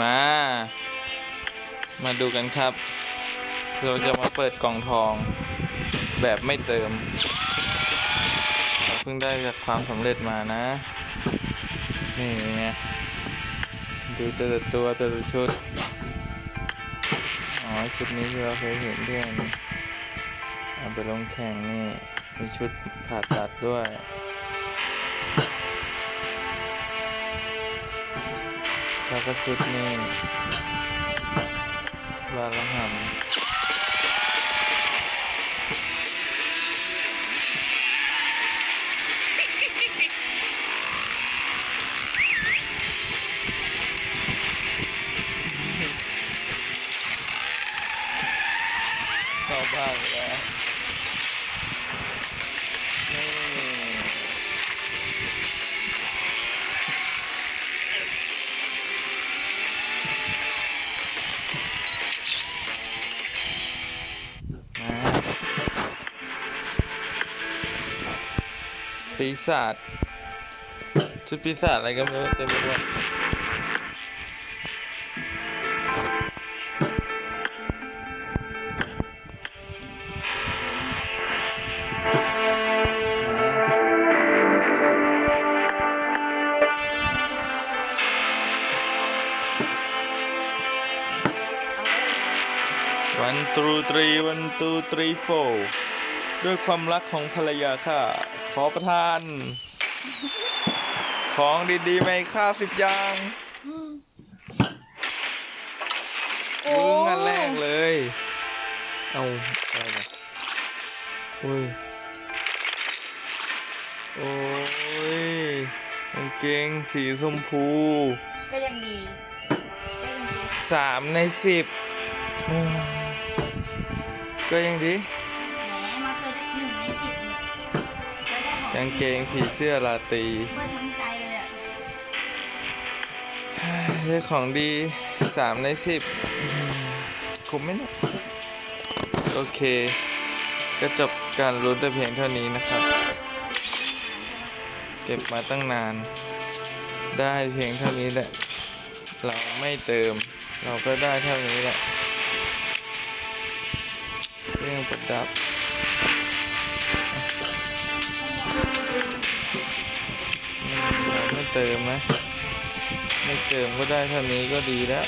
มา มาดูกันครับ เราจะมาเปิดกล่องทอง แบบไม่เติมเพิ่งได้จากความสำเร็จมานะ นี่ไงดูแต่ละตัวแต่ละชุด อ๋อ ชุดนี้ที่เราเคยเห็นเพื่อนเอาไปลงแข่งนี่ มีชุดผ่าตัดด้วย แล้วก็ชุดนี้บาละหัมเข้าบ้านแล้ว ปีศาจชุดปีศาจอะไรก็ไม่รู้เต็มไปหมดวันตรูตรีวันตูตรีโฟด้วยความรักของภรรยาข้า อประทาน ของดีๆไหมค่าสิบอย่างโอ้มึงอันแรกเลย เอาอะไรนะอุ้ย โอ้ยกางเกงสีชมพู ก็ยังดีก็ยังดีสามในสิบอืมก็ยังดี แหมมาเป็นหนึ่งในสิบเนี่ยางเกงผีเสื้อราตรีเพื่อทั้งใจเลยอะได้ของดีสามในสิบคุ้มไหมเนี่ยโอเค ก็จบการรู้แต่เพียงเท่านี้นะครับ เก็บมาตั้งนาน ได้เพียงเท่านี้แหละ เราไม่เติม เราก็ได้เท่านี้แหละ เรื่องประดับ ไม่เติมนะ ไม่เติมก็ได้เท่านี้ก็ดีแล้ว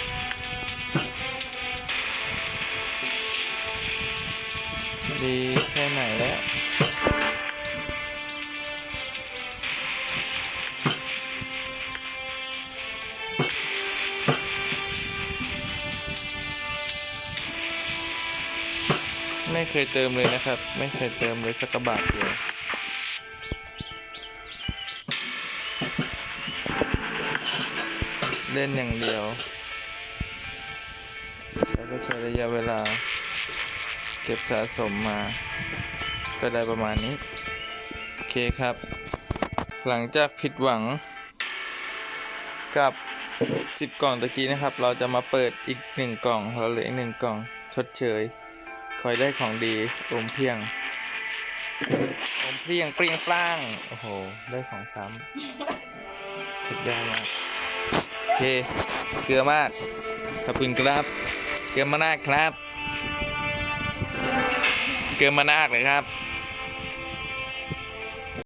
ดีแค่ไหนแล้วไม่เคยเติมเลยนะครับ ไม่เคยเติมเลยสักกระบาทเดียว เล่นอย่างเดียว แล้วก็ใช้ระยะเวลา เก็บสะสมมา ก็ได้ประมาณนี้ โอเคครับ หลังจากผิดหวัง กับ10กล่องตะกี้นะครับ เราจะมาเปิดอีก1กล่องเราเหลืออีก1กล่องชดเชย คอยได้ของดีอมเพียงอมเพียงเปรียงปร้าง โอ้โห ได้ของซ้ำสุดยอดมาก เค เกลือมาก ขอบคุณครับ เกลือมานากครับ เกลือมานากเลยครับ